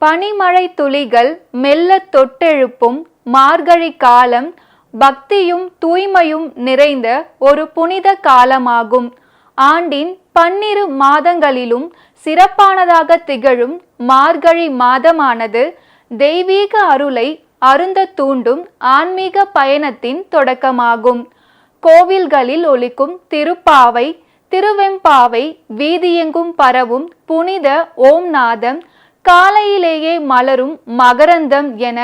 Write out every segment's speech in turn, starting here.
பனிமழை துளிகள் மெல்ல தொட்டெழுப்பும் மார்கழி காலம் பக்தியும் தூய்மையும் நிறைந்த ஒரு புனித காலமாகும். ஆண்டின் பன்னிரு மாதங்களிலும் சிறப்பானதாக திகழும் மார்கழி மாதமானது தெய்வீக அருளை அருந்த தூண்டும் ஆன்மீக பயணத்தின் தொடக்கமாகும். கோவில்களில் ஒலிக்கும் திருப்பாவை திருவெம்பாவை வீதியெங்கும் பரவும் புனித ஓம் நாதம் காலையிலேயே மலரும் மகரந்தம் என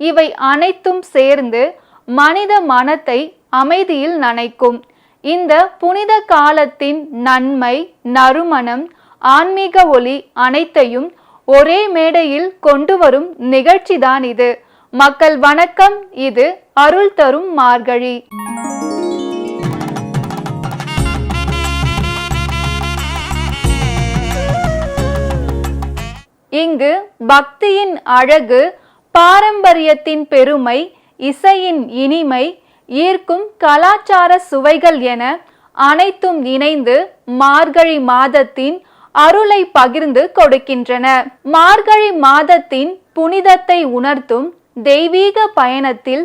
இவை அனைத்தும் சேர்ந்து மனித மனத்தை அமைதியில் நனைக்கும். இந்த புனித காலத்தின் நன்மை நறுமணம் ஆன்மீக ஒளி அனைத்தையும் ஒரே மேடையில் கொண்டு வரும் நிகழ்ச்சிதான் இது. மக்கள் வணக்கம் இது அருள் தரும் மார்கழி. இங்கு பக்தியின் அழகு பாரம்பரியத்தின் பெருமை இசையின் இனிமை ஈர்க்கும் கலாச்சார சுவைகள் என அனைத்தும் இணைந்து மார்கழி மாதத்தின் அருளை பகிர்ந்து கொடுக்கின்றன. மார்கழி மாதத்தின் புனிதத்தை உணர்த்தும் தெய்வீக பயணத்தில்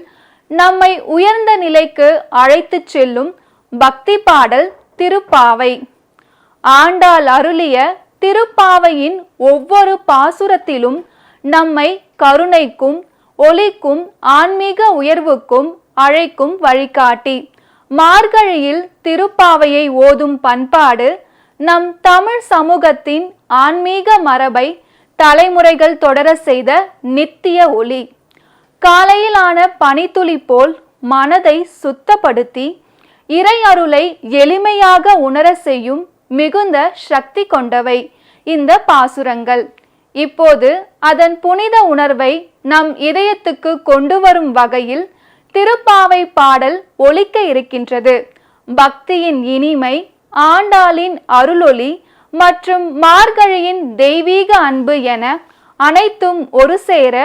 நம்மை உயர்ந்த நிலைக்கு அழைத்துச் செல்லும் பக்தி பாடல் திருப்பாவை. ஆண்டாள் அருளிய திருப்பாவையின் ஒவ்வொரு பாசுரத்திலும் நம்மை கருணைக்கும் ஒளிக்கும் ஆன்மீக உயர்வுக்கும் அழைக்கும் வழிகாட்டி. மார்கழியில் திருப்பாவையை ஓதும் பண்பாடு நம் தமிழ் சமூகத்தின் ஆன்மீக மரபை தலைமுறைகள் தொடர செய்த நித்திய ஒளி. காலையிலான பனித்துளி போல் மனதை சுத்தப்படுத்தி இறை அருளை எளிமையாக உணர செய்யும் மிகுந்த சக்தி கொண்டவை. இந்த பாசுரங்கள். இப்போது அதன் புனித உணர்வை நம் இதயத்துக்கு கொண்டு வரும் வகையில் திருப்பாவை பாடல் ஒலிக்க இருக்கின்றது. பக்தியின் இனிமை ஆண்டாளின் அருளொளி மற்றும் மார்கழியின் தெய்வீக அன்பு என அனைத்தும் ஒரு சேர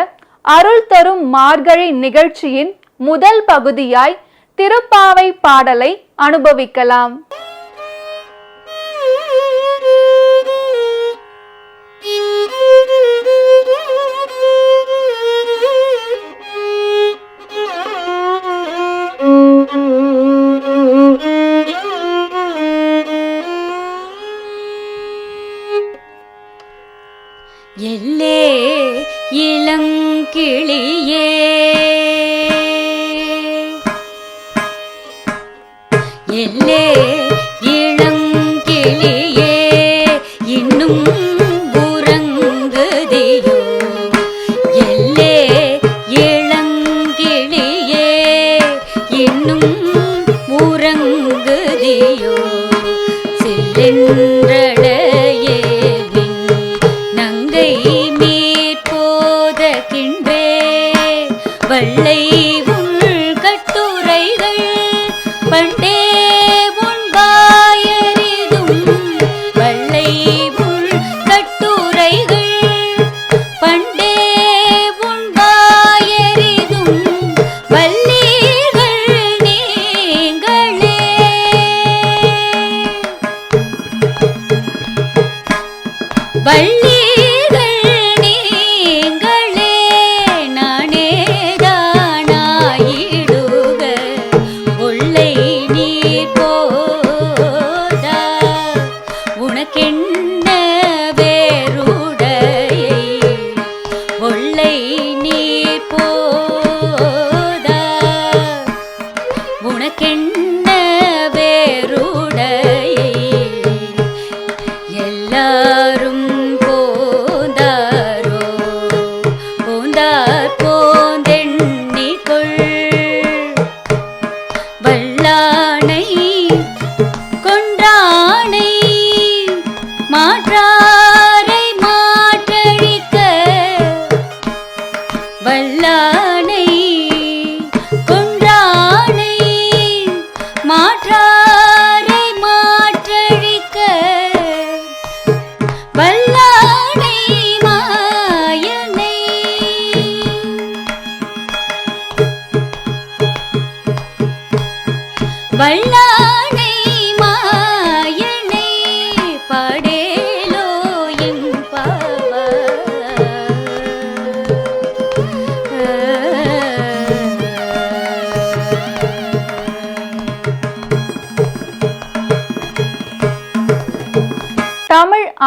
அருள் தரும் மார்கழி நிகழ்ச்சியின் முதல் பகுதியாய் திருப்பாவை பாடலை அனுபவிக்கலாம். இன்னும்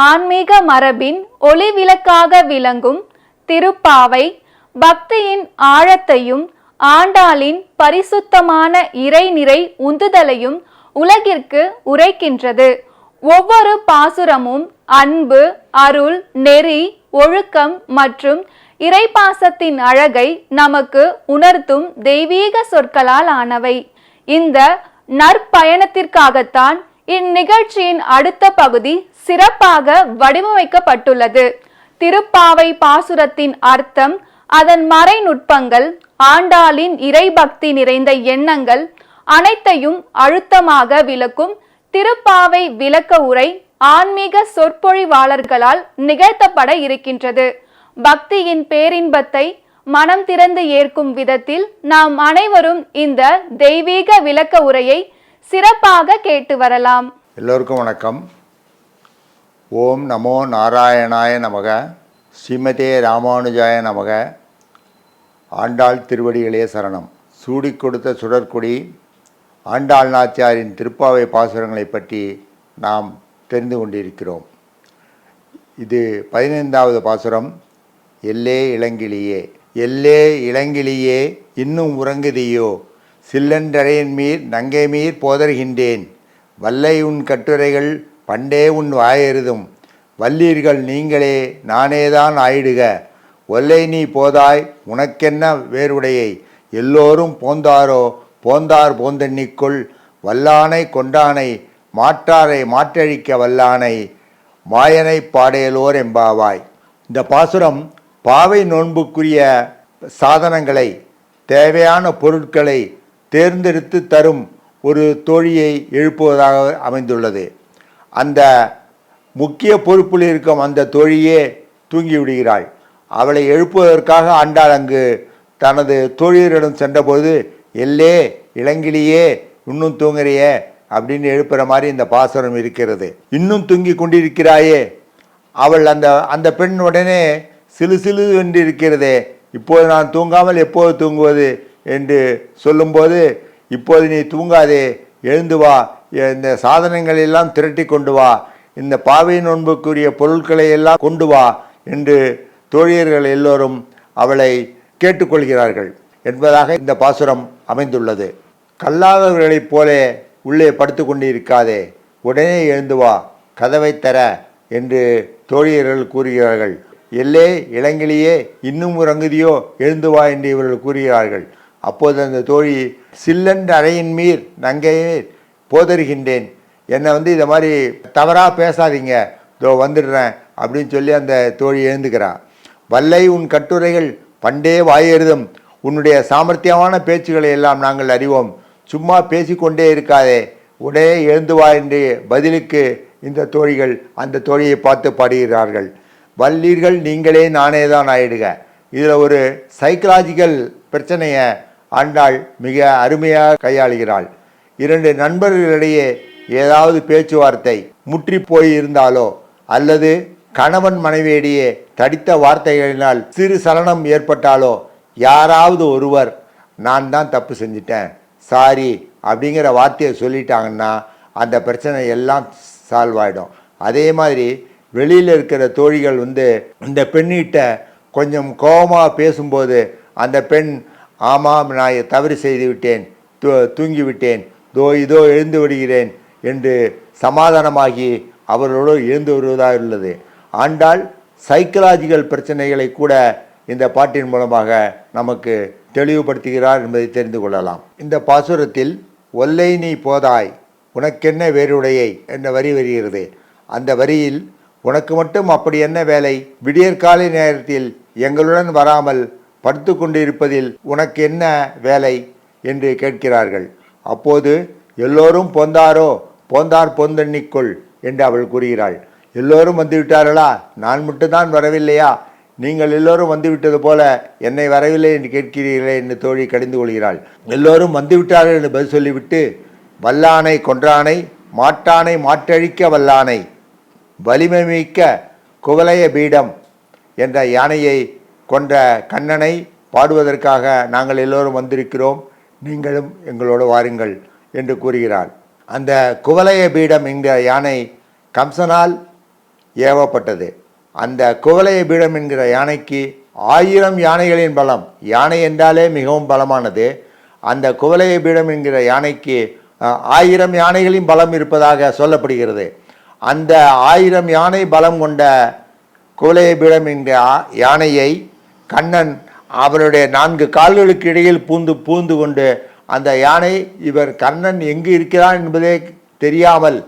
ஆன்மீக மரபின் ஒளிவிளக்காக விளங்கும் திருப்பாவை பக்தியின் ஆழத்தையும் ஆண்டாளின் பரிசுத்தமான இறைநிறை உந்துதலையும் உலகிற்கு உரைக்கின்றது. ஒவ்வொரு பாசுரமும் அன்பு அருள் நெறி ஒழுக்கம் மற்றும் இறைப்பாசத்தின் அழகை நமக்கு உணர்த்தும் தெய்வீக சொற்களால் ஆனவை. இந்த நற்பயணத்திற்காகத்தான் இந்நிகழ்ச்சியின் அடுத்த பகுதி சிறப்பாக வடிவமைக்கப்பட்டுள்ளது. திருப்பாவை பாசுரத்தின் அர்த்தம் அதன் மறை நுட்பங்கள் ஆண்டாளின் இறைபக்தி நிறைந்த எண்ணங்கள் அனைத்தையும் அழுத்தமாக விளக்கும் திருப்பாவை விளக்க உரை ஆன்மீக சொற்பொழிவாளர்களால் நிகழ்த்தப்பட இருக்கின்றது. பக்தியின் பேரின்பத்தை மனம் திறந்து ஏற்கும் விதத்தில் நாம் அனைவரும் இந்த தெய்வீக விளக்க உரையை சிறப்பாக கேட்டு வரலாம். எல்லோருக்கும் வணக்கம். ஓம் நமோ நாராயணாய நமக ஸ்ரீமதே ராமானுஜாய நமக. ஆண்டாள் திருவடிகளே சரணம். சூடி கொடுத்த சுடற்கொடி ஆண்டாள் நாச்சியாரின் திருப்பாவை பாசுரங்களை பற்றி நாம் தெரிந்து கொண்டிருக்கிறோம். இது பதினைந்தாவது பாசுரம். எல்லே இளங்கிளியே எல்லே இளங்கிளியே இன்னும் உறங்குதியோ? சில்லன்றரையின் மீர் நங்கை மீர் போதர்கின்றேன். வல்லை உன் கட்டுரைகள் பண்டே உன் வாயெருதும். வல்லீர்கள் நீங்களே நானேதான் ஆயிடுக. ஒல்லை நீ போதாய் உனக்கென்ன வேறுடையை? எல்லோரும் போந்தாரோ? போந்தார் போந்தெண்ணிக்குள். வல்லானை கொண்டானை மாற்றாரை மாற்றழிக்க வல்லானை. மாயனை பாடையலோர் எம்பாவாய் இந்த பாசுரம் பாவை நோன்புக்குரிய சாதனங்களை தேவையான பொருட்களை தேர்ந்தெடுத்து தரும் ஒரு தோழியை எழுப்புவதாக அமைந்துள்ளது. அந்த முக்கிய பொறுப்பில் இருக்கும் அந்த தொழிலே தூங்கி விடுகிறாள். அவளை எழுப்புவதற்காக ஆண்டாள் அங்கு தனது தோழியரிடம் சென்றபோது எல்லே இளங்கிலியே இன்னும் தூங்குறியே? அப்படின்னு எழுப்புகிற மாதிரி இந்த பாசுரம் இருக்கிறது. இன்னும் தூங்கி கொண்டிருக்கிறாயே? அவள் அந்த அந்த பெண் உடனே சிலு சிலு என்று இருக்கிறதே இப்போது நான் தூங்காமல் எப்போது தூங்குவது? என்று சொல்லும்போது இப்போது நீ தூங்காதே எழுந்து வா இந்த சாதனங்கள் எல்லாம் திரட்டி கொண்டு வா. இந்த பாவை நோன்புக்குரிய பொருட்களை எல்லாம் கொண்டு வா என்று தோழியர்கள் எல்லோரும் அவளை கேட்டுக்கொள்கிறார்கள் என்பதாக இந்த பாசுரம் அமைந்துள்ளது. கல்லாதவர்களைப் போலே உள்ளே படுத்து கொண்டு இருக்காதே உடனே எழுந்து வா. கதவை தர என்று தோழியர்கள் கூறுகிறார்கள். எல்லே இளங்கிலேயே இன்னும் உறங்குதியோ எழுந்து வா என்று இவர்கள் கூறுகிறார்கள். அப்போது அந்த தோழி சில்லென்ற அறையின் மீர் நங்கையே போதறுகின்றேன் என்னை வந்து இதை மாதிரி தவறாக பேசாதீங்க. இதோ வந்துடுறேன் அப்படின்னு சொல்லி அந்த தோழி எழுந்துக்கிறான் வல்லை உன் கட்டுரைகள் பண்டே வாயெழுதும் உன்னுடைய சாமர்த்தியமான பேச்சுகளை எல்லாம் நாங்கள் அறிவோம். சும்மா பேசிக்கொண்டே இருக்காதே. உடனே எழுந்து வா என்று பதிலுக்கு இந்த தோழிகள் அந்த தோழியை பார்த்து பாடுகிறார்கள். வல்லீர்கள் நீங்களே நானே தான் ஆயிடுக. இதில் ஒரு சைக்கலாஜிக்கல் பிரச்சனையை ஆண்டாள் மிக அருமையாக கையாளுகிறாள். இரண்டு நண்பர்களிடையே ஏதாவது பேச்சுவார்த்தை முற்றி போய் இருந்தாலோ அல்லது கணவன் மனைவியிடையே தடித்த வார்த்தைகளினால் சிறு சலனம் ஏற்பட்டாலோ யாராவது ஒருவர் நான் தான் தப்பு செஞ்சிட்டேன் சாரி அப்படிங்கிற வார்த்தையை சொல்லிட்டாங்கன்னா அந்த பிரச்சனை எல்லாம் சால்வ் ஆகிடும் அதே மாதிரி வெளியில் இருக்கிற தோழிகள் வந்து இந்த பெண்ணிட்ட கொஞ்சம் கோபமாக பேசும்போது அந்த பெண் ஆமாம் நான் தவறு செய்து விட்டேன் தூ தூங்கிவிட்டேன் தோ இதோ எழுந்து விடுகிறேன் என்று சமாதானமாகி அவர்களோடு எழுந்து வருவதாக உள்ளது. ஆண்டால் சைக்கலாஜிக்கல் பிரச்சனைகளை கூட இந்த பாட்டின் மூலமாக நமக்கு தெளிவுபடுத்துகிறார் என்பதை தெரிந்து கொள்ளலாம். இந்த பாசுரத்தில் ஒல்லை நீ போதாய் உனக்கென்ன வேறுடையை? என்ற வரி வருகிறது. அந்த வரியில் உனக்கு மட்டும் அப்படி என்ன வேலை? விடியற்காலை நேரத்தில் எங்களுடன் வராமல் படுத்து கொண்டிருப்பதில் உனக்கு என்ன வேலை? என்று கேட்கிறார்கள். அப்போது எல்லோரும் போந்தாரோ போந்தார் பொந்தண்ணிக்குள் என்று அவள் கூறுகிறாள். எல்லோரும் வந்துவிட்டார்களா? நான் மட்டும்தான் வரவில்லையா? நீங்கள் எல்லோரும் வந்து விட்டது போல என்னை வரவில்லை என்று கேட்கிறீர்களே என்று தோழி கடிந்து கொள்கிறாள். எல்லோரும் வந்துவிட்டார்கள் என்று பதில் சொல்லிவிட்டு வல்லானை கொன்றானை மாட்டானை மாற்றழிக்க வல்லானை வலிமை மிக்க குவலய பீடம் என்ற யானையை கொன்ற கண்ணனை பாடுவதற்காக நாங்கள் எல்லோரும் வந்திருக்கிறோம். நீங்களும் எங்களோடு வாருங்கள் என்று கூறுகிறார். அந்த குவலைய பீடம் என்கிற யானை கம்சனால் ஏவப்பட்டது. அந்த குவலைய பீடம் என்கிற யானைக்கு ஆயிரம் யானைகளின் பலம். யானை என்றாலே மிகவும் பலமானது. அந்த குவலைய பீடம் என்கிற யானைக்கு ஆயிரம் யானைகளின் பலம் இருப்பதாக சொல்லப்படுகிறது. அந்த ஆயிரம் யானை பலம் கொண்ட குவலைய பீடம் என்கிற யானையை கண்ணன் அவனுடைய நான்கு கால்களுக்கு இடையில் பூந்து பூந்து கொண்டு அந்த யானை இவர் கண்ணன் எங்கு இருக்கிறான் என்பதே தெரியாமல்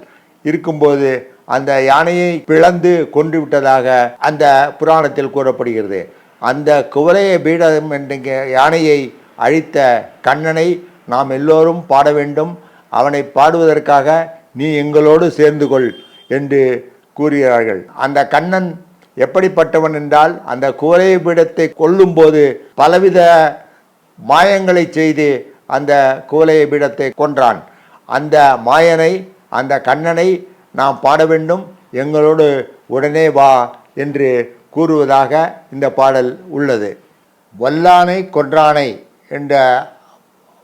இருக்கும்போது அந்த யானையை பிளந்து கொன்று விட்டதாக அந்த புராணத்தில் கூறப்படுகிறது. அந்த குவலைய பீடம் என்ற யானையை அழித்த கண்ணனை நாம் எல்லோரும் பாட வேண்டும். அவனை பாடுவதற்காக நீ எங்களோடு சேர்ந்து கொள் என்று கூறுகிறார்கள். அந்த கண்ணன் எப்படிப்பட்டவன் என்றால் அந்த குவலய பீடத்தை கொல்லும்போது பலவித மாயங்களை செய்து அந்த குவலய பீடத்தை கொன்றான். அந்த மாயனை அந்த கண்ணனை நாம் பாட வேண்டும். எங்களோடு உடனே வா என்று கூறுவதாக இந்த பாடல் உள்ளது. வல்லானை கொன்றானை என்ற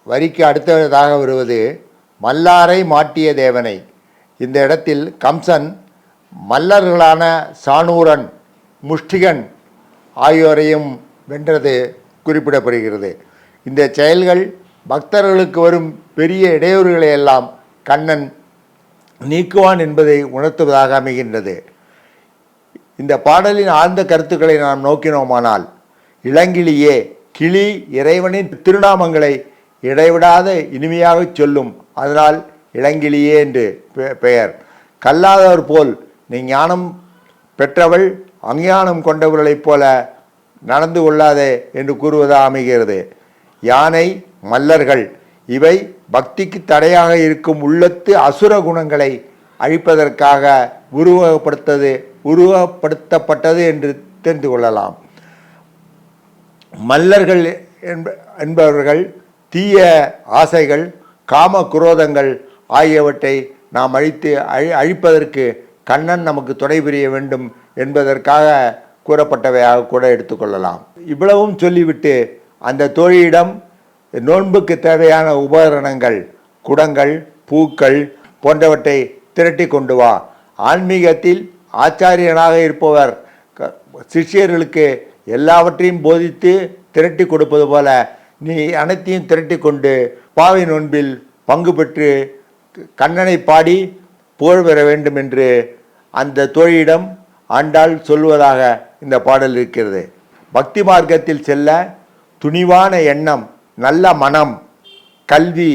வரிக்கு அடுத்ததாக வருவது மல்லாரை மாட்டிய தேவனை. இந்த இடத்தில் கம்சன் மல்லர்களான சாணூரன் முஷ்டிகன் ஆகியோரையும் வென்றது குறிப்பிடப்படுகிறது. இந்த செயல்கள் பக்தர்களுக்கு வரும் பெரிய இடையூறுகளை எல்லாம் கண்ணன் நீக்குவான் என்பதை உணர்த்துவதாக அமைகின்றது. இந்த பாடலின் ஆழ்ந்த கருத்துக்களை நாம் நோக்கினோமானால் இளங்கிளியே கிளி இறைவனின் திருநாமங்களை இடைவிடாத இனிமையாகச் சொல்லும் அதனால் இளங்கிளியே என்று பெ- பெயர். கல்லாதவர் போல் நீ ஞானம் பெற்றவள் அஞ்ஞானம் கொண்டவர்களைப் போல நடந்து கொள்ளாதே என்று கூறுவதாக அமைகிறது. யானை மல்லர்கள் இவை பக்திக்கு தடையாக இருக்கும் உள்ளத்து அசுர குணங்களை அழிப்பதற்காக உருவகப்படுத்தது உருவப்படுத்தப்பட்டது என்று தெரிந்து கொள்ளலாம். மல்லர்கள் என்ப என்பவர்கள் தீய ஆசைகள் காம குரோதங்கள் ஆகியவற்றை நாம் அழித்து அழி அழிப்பதற்கு கண்ணன் நமக்கு துணை புரிய வேண்டும் என்பதற்காக கூறப்பட்டவையாக கூட எடுத்துக்கொள்ளலாம். இவ்வளவும் சொல்லிவிட்டு அந்த தோழியிடம் நோன்புக்கு தேவையான உபகரணங்கள் குடங்கள் பூக்கள் போன்றவற்றை திரட்டி கொண்டு வா. ஆன்மீகத்தில் ஆச்சாரியனாக இருப்பவர் க- சிஷ்யர்களுக்கு எல்லாவற்றையும் போதித்து திரட்டி கொடுப்பது போல நீ அனைத்தையும் திரட்டி கொண்டு பாவை நோன்பில் பங்கு பெற்று கண்ணனை பாடி புகழ் பெற வேண்டும் என்று அந்த தோழியிடம் ஆண்டாள் சொல்வதாக இந்த பாடல் இருக்கிறது. பக்தி மார்க்கத்தில் செல்ல துணிவான எண்ணம் நல்ல மனம் கல்வி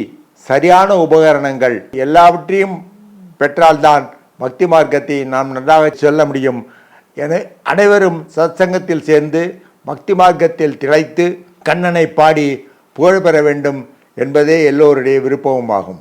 சரியான உபகரணங்கள் எல்லாவற்றையும் பெற்றால்தான் பக்தி மார்க்கத்தை நாம் நன்றாக சொல்ல முடியும். என அனைவரும் சத்சங்கத்தில் சேர்ந்து பக்தி மார்க்கத்தில் திளைத்து கண்ணனை பாடி புகழ் பெற வேண்டும் என்பதே எல்லோருடைய விருப்பமுமாகும்.